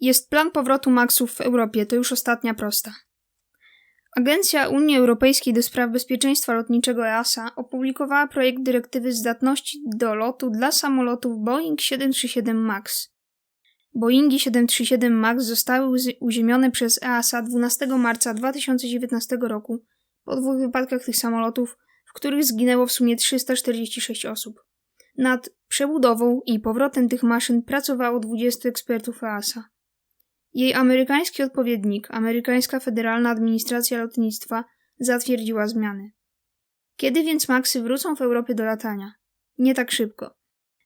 Jest plan powrotu Maxów w Europie, to już ostatnia prosta. Agencja Unii Europejskiej do spraw bezpieczeństwa lotniczego EASA opublikowała projekt dyrektywy zdatności do lotu dla samolotów Boeing 737 MAX. Boeingi 737 MAX zostały uziemione przez EASA 12 marca 2019 roku po dwóch wypadkach tych samolotów, w których zginęło w sumie 346 osób. Nad przebudową i powrotem tych maszyn pracowało 20 ekspertów EASA. Jej amerykański odpowiednik, Amerykańska Federalna Administracja Lotnictwa, zatwierdziła zmiany. Kiedy więc Maxy wrócą w Europie do latania? Nie tak szybko.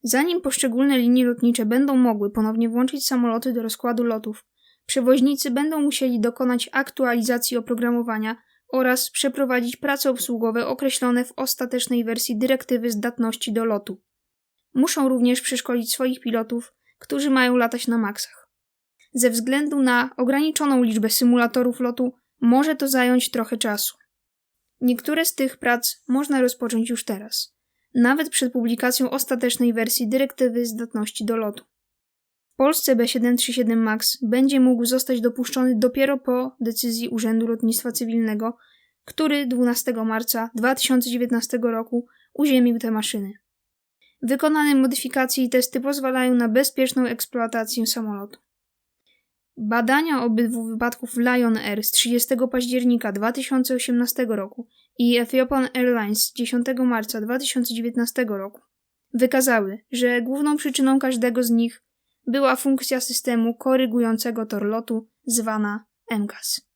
Zanim poszczególne linie lotnicze będą mogły ponownie włączyć samoloty do rozkładu lotów, przewoźnicy będą musieli dokonać aktualizacji oprogramowania oraz przeprowadzić prace obsługowe określone w ostatecznej wersji dyrektywy zdatności do lotu. Muszą również przeszkolić swoich pilotów, którzy mają latać na maksach. Ze względu na ograniczoną liczbę symulatorów lotu może to zająć trochę czasu. Niektóre z tych prac można rozpocząć już teraz, nawet przed publikacją ostatecznej wersji dyrektywy zdatności do lotu. W Polsce B737 MAX będzie mógł zostać dopuszczony dopiero po decyzji Urzędu Lotnictwa Cywilnego, który 12 marca 2019 roku uziemił te maszyny. Wykonane modyfikacje i testy pozwalają na bezpieczną eksploatację samolotu. Badania obydwu wypadków Lion Air z 30 października 2018 roku i Ethiopian Airlines z 10 marca 2019 roku wykazały, że główną przyczyną każdego z nich była funkcja systemu korygującego tor lotu zwana MCAS.